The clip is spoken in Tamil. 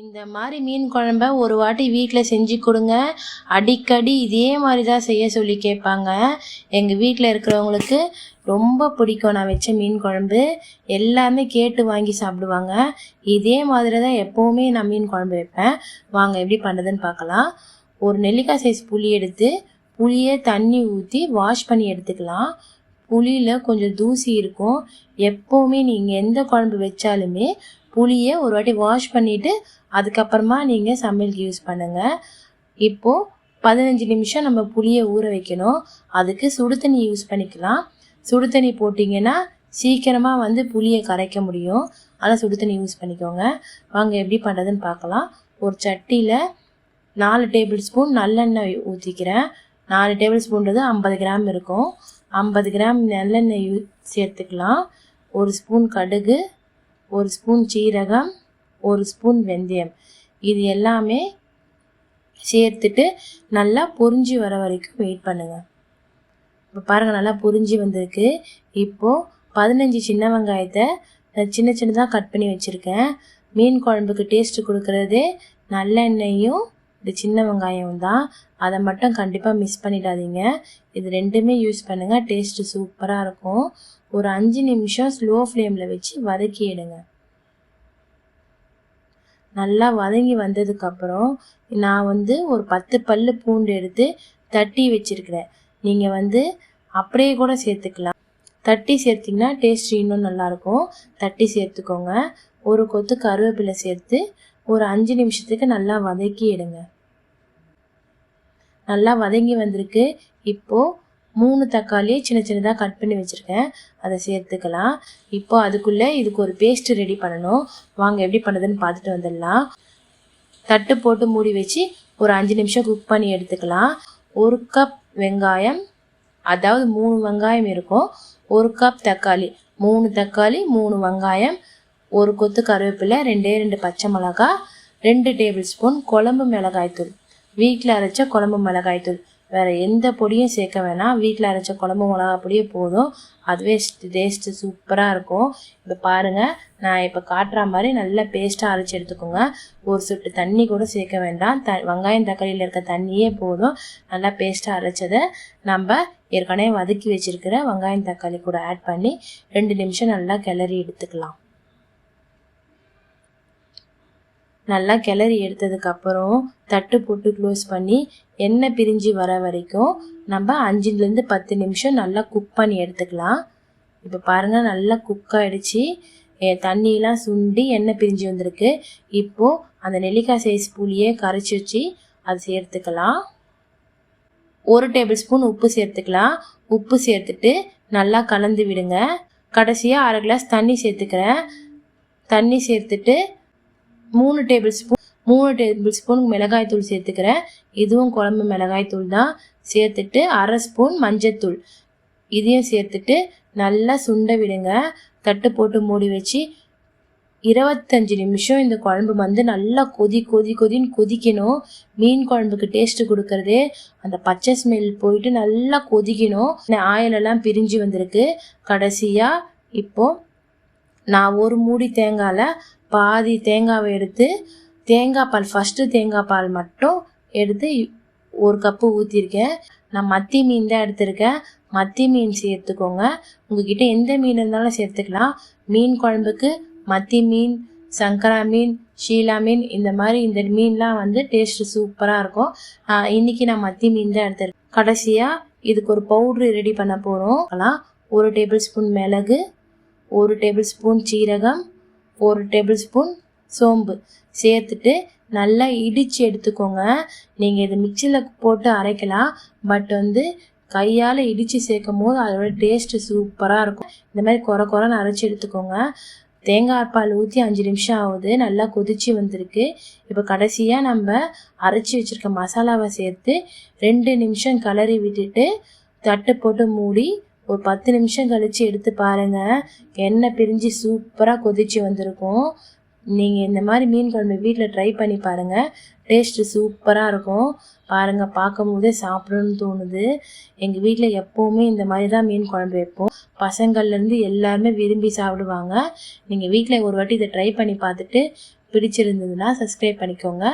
இந்த மாதிரி மீன் குழம்ப ஒரு வாட்டி வீட்டில் செஞ்சு கொடுங்க. அடிக்கடி இதே மாதிரி தான் செய்ய சொல்லி கேட்பாங்க. எங்கள் வீட்டில் இருக்கிறவங்களுக்கு ரொம்ப பிடிக்கும் நான் வச்ச மீன் குழம்பு. எல்லாமே கேட்டு வாங்கி சாப்பிடுவாங்க. இதே மாதிரி தான் எப்போவுமே நான் மீன் குழம்பு வைப்பேன். வாங்க எப்படி பண்ணுறதுன்னு பார்க்கலாம். ஒரு நெல்லிக்காய் சைஸ் புளி எடுத்து புளியை தண்ணி ஊற்றி வாஷ் பண்ணி எடுத்துக்கலாம். புளியில் கொஞ்சம் தூசி இருக்கும். எப்போவுமே நீங்கள் எந்த குழம்பு வச்சாலுமே புளியை ஒரு வாட்டி வாஷ் பண்ணிவிட்டு அதுக்கப்புறமா நீங்கள் சமையலுக்கு யூஸ் பண்ணுங்கள் இப்போது பதினஞ்சு நிமிஷம் நம்ம புளியை ஊற வைக்கணும். அதுக்கு சுடு தண்ணி யூஸ் பண்ணிக்கலாம். சுடு தண்ணி போட்டிங்கன்னா சீக்கிரமாக வந்து புளியை கரைக்க முடியும். அதனால் சுடு தண்ணி யூஸ் பண்ணிக்கோங்க. வாங்க எப்படி பண்ணுறதுன்னு பார்க்கலாம். ஒரு சட்டியில் நாலு டேபிள் ஸ்பூன் நல்லெண்ணெய் ஊற்றிக்கிறேன் நாலு டேபிள் ஸ்பூன்றது ஐம்பது கிராம் இருக்கும். ஐம்பது கிராம் நல்லெண்ணெய் யூ சேர்த்துக்கலாம். ஒரு ஸ்பூன் கடுகு ஒரு ஸ்பூன் சீரகம் ஒரு ஸ்பூன் வெந்தயம். இது எல்லாமே சேர்த்துட்டு நல்லா பொரிஞ்சு வர வரைக்கும் வெயிட் பண்ணுங்கள் இப்போ பாருங்கள் நல்லா பொரிஞ்சு வந்திருக்கு. இப்போது பதினஞ்சு சின்ன வெங்காயத்தை நான் சின்ன சின்னதாக கட் பண்ணி வச்சுருக்கேன். மீன் குழம்புக்கு டேஸ்ட்டு கொடுக்குறதே நல்லெண்ணெயும் இந்த சின்ன வெங்காயம் தான். அதை மட்டும் கண்டிப்பாக மிஸ் பண்ணிடாதீங்க. இது ரெண்டுமே யூஸ் பண்ணுங்கள் டேஸ்ட்டு சூப்பராக இருக்கும். ஒரு அஞ்சு நிமிஷம் ஸ்லோ ஃப்ளேமில் வச்சு வதக்கி எடுங்க. நல்லா வதங்கி வந்ததுக்கப்புறம் நான் வந்து ஒரு பத்து பல் பூண்டு எடுத்து தட்டி வச்சுருக்கிறேன். நீங்கள் வந்து அப்படியே கூட சேர்த்துக்கலாம். தட்டி சேர்த்திங்கன்னா டேஸ்ட் இன்னும் நல்லாயிருக்கும். தட்டி சேர்த்துக்கோங்க. ஒரு கொத்து கருவேப்பிலை சேர்த்து ஒரு அஞ்சு நிமிஷத்துக்கு நல்லா வதக்கி எடுங்க. நல்லா வதங்கி வந்திருக்கு. இப்போது மூணு தக்காளியை சின்ன சின்னதாக கட் பண்ணி வச்சுருக்கேன். அதை சேர்த்துக்கலாம். இப்போ அதுக்குள்ளே இதுக்கு ஒரு பேஸ்ட் ரெடி பண்ணணும். வாங்க எப்படி பண்ணுதுன்னு பார்த்துட்டு வந்துடலாம். தட்டு போட்டு மூடி வச்சு ஒரு அஞ்சு நிமிஷம் குக் பண்ணி எடுத்துக்கலாம். ஒரு கப் வெங்காயம் அதாவது மூணு வெங்காயம் இருக்கும். ஒரு கப் தக்காளி மூணு தக்காளி மூணு வெங்காயம் ஒரு கொத்து கருவேப்பிலை ரெண்டே ரெண்டு பச்சை மிளகா ரெண்டு டேபிள் ஸ்பூன் குழம்பு மிளகாய்த்தூள். வீட்டில் அரைச்ச குழம்பு மிளகாய்த்தூள். வேறு எந்த பொடியும் சேர்க்க வேணாம். வீட்டில் அரைச்ச குழம்பு மிளகா பொடியே போதும். அதுவே டேஸ்ட்டு சூப்பராக இருக்கும். இப்போ பாருங்கள் நான் இப்போ காட்டுற மாதிரி நல்லா பேஸ்ட்டாக அரைச்சி எடுத்துக்கோங்க. ஒரு சொட்டு தண்ணி கூட சேர்க்க வேண்டாம். த வெங்காயம் தக்காளியில் இருக்க தண்ணியே போதும். நல்லா பேஸ்ட்டாக அரைச்சதை நம்ம ஏற்கனவே வதக்கி வச்சுருக்கிற வெங்காயம் தக்காளி கூட ஆட் பண்ணி ரெண்டு நிமிஷம் நல்லா கிளறி எடுத்துக்கலாம். நல்லா கிளறி எடுத்ததுக்கப்புறம் தட்டு போட்டு க்ளோஸ் பண்ணி எண்ணெய் பிரிஞ்சு வர வரைக்கும் நம்ம அஞ்சுலேருந்து பத்து நிமிஷம் நல்லா குக் பண்ணி எடுத்துக்கலாம். இப்போ பாருங்கள் நல்லா குக் ஆகிடுச்சு தண்ணியெலாம் சுண்டி எண்ணெய் பிரிஞ்சு வந்திருக்கு. இப்போது அந்த நெல்லிக்காய் சைஸ் புளியை கரைச்சி வச்சு அது சேர்த்துக்கலாம். ஒரு டேபிள் ஸ்பூன் உப்பு சேர்த்துக்கலாம். உப்பு சேர்த்துட்டு நல்லா கலந்து விடுங்க. கடைசியாக அரை கிளாஸ் தண்ணி சேர்த்துக்கிறேன். தண்ணி சேர்த்துட்டு மூணு டேபிள் ஸ்பூன் மூணு டேபிள் ஸ்பூன் மிளகாய்த்தூள் சேர்த்துக்கிறேன். இதுவும் குழம்பு மிளகாய்த்தூள் தான். சேர்த்துட்டு அரை ஸ்பூன் மஞ்சத்தூள் இதையும் சேர்த்துட்டு நல்லா சுண்ட விடுங்க. தட்டு போட்டு மூடி வச்சு இருபத்தஞ்சி நிமிஷம் இந்த குழம்பு வந்து நல்லா கொதி கொதி கொதின்னு கொதிக்கணும். மீன் குழம்புக்கு டேஸ்ட்டு கொடுக்கறதே அந்த பச்சை ஸ்மெல் போயிட்டு நல்லா கொதிக்கணும். ஆயிலெல்லாம் பிரிஞ்சு வந்திருக்கு. கடைசியாக இப்போது நான் ஒரு மூடி தேங்காயில் பாதி தேங்காவை எடுத்து தேங்காய் பால் ஃபஸ்ட்டு தேங்காய் பால் மட்டும் எடுத்து ஒரு கப்பு ஊற்றிருக்கேன் நான் மத்தி மீன் தான் எடுத்திருக்கேன். மத்தி மீன் சேர்த்துக்கோங்க. உங்ககிட்ட எந்த மீன் இருந்தாலும் சேர்த்துக்கலாம். மீன் குழம்புக்கு மத்தி மீன் சங்கரா மீன் ஷீலா மீன் இந்த மாதிரி இந்த மீன்லாம் வந்து டேஸ்ட்டு சூப்பராக இருக்கும். இன்றைக்கி நான் மத்தி மீன் தான் எடுத்திருக்கேன். கடைசியாக இதுக்கு ஒரு பவுட்ரு ரெடி பண்ண போகிறோம் ஒரு டேபிள் ஸ்பூன் மிளகு ஒரு டேபிள் ஸ்பூன் சீரகம் ஒரு டேபிள் ஸ்பூன் சோம்பு. சேர்த்துட்டு நல்லா இடித்து எடுத்துக்கோங்க. நீங்கள் இது மிக்சியில் போட்டு அரைக்கலாம். பட் வந்து கையால் இடித்து சேர்க்கும் போது அதோட டேஸ்ட்டு சூப்பராக இருக்கும். இந்த மாதிரி குறை குறைன்னு அரைச்சி எடுத்துக்கோங்க. தேங்காய் பால் ஊற்றி அஞ்சு நிமிஷம் ஆகுது. நல்லா கொதிச்சு வந்திருக்கு. இப்போ கடைசியாக நம்ம அரைச்சி வச்சுருக்க மசாலாவை சேர்த்து ரெண்டு நிமிஷம் கலரி விட்டுட்டு தட்டு போட்டு மூடி ஒரு பத்து நிமிஷம் கழித்து எடுத்து பாருங்கள் எண்ணெய் பிரிஞ்சு சூப்பராக கொதிச்சு வந்திருக்கும். நீங்கள் இந்த மாதிரி மீன் குழம்பு வீட்டில் ட்ரை பண்ணி பாருங்கள் டேஸ்ட்டு சூப்பராக இருக்கும். பாருங்கள் பார்க்கும் போதே சாப்பிடணும்னு தோணுது. எங்கள் வீட்டில் எப்போவுமே இந்த மாதிரி தான் மீன் குழம்பு வைப்போம். பசங்கள்லேருந்து எல்லாருமே விரும்பி சாப்பிடுவாங்க. நீங்கள் வீட்டில் ஒரு வாட்டி இதை ட்ரை பண்ணி பார்த்துட்டு பிடிச்சிருந்ததுன்னா சப்ஸ்கிரைப் பண்ணிக்கோங்க.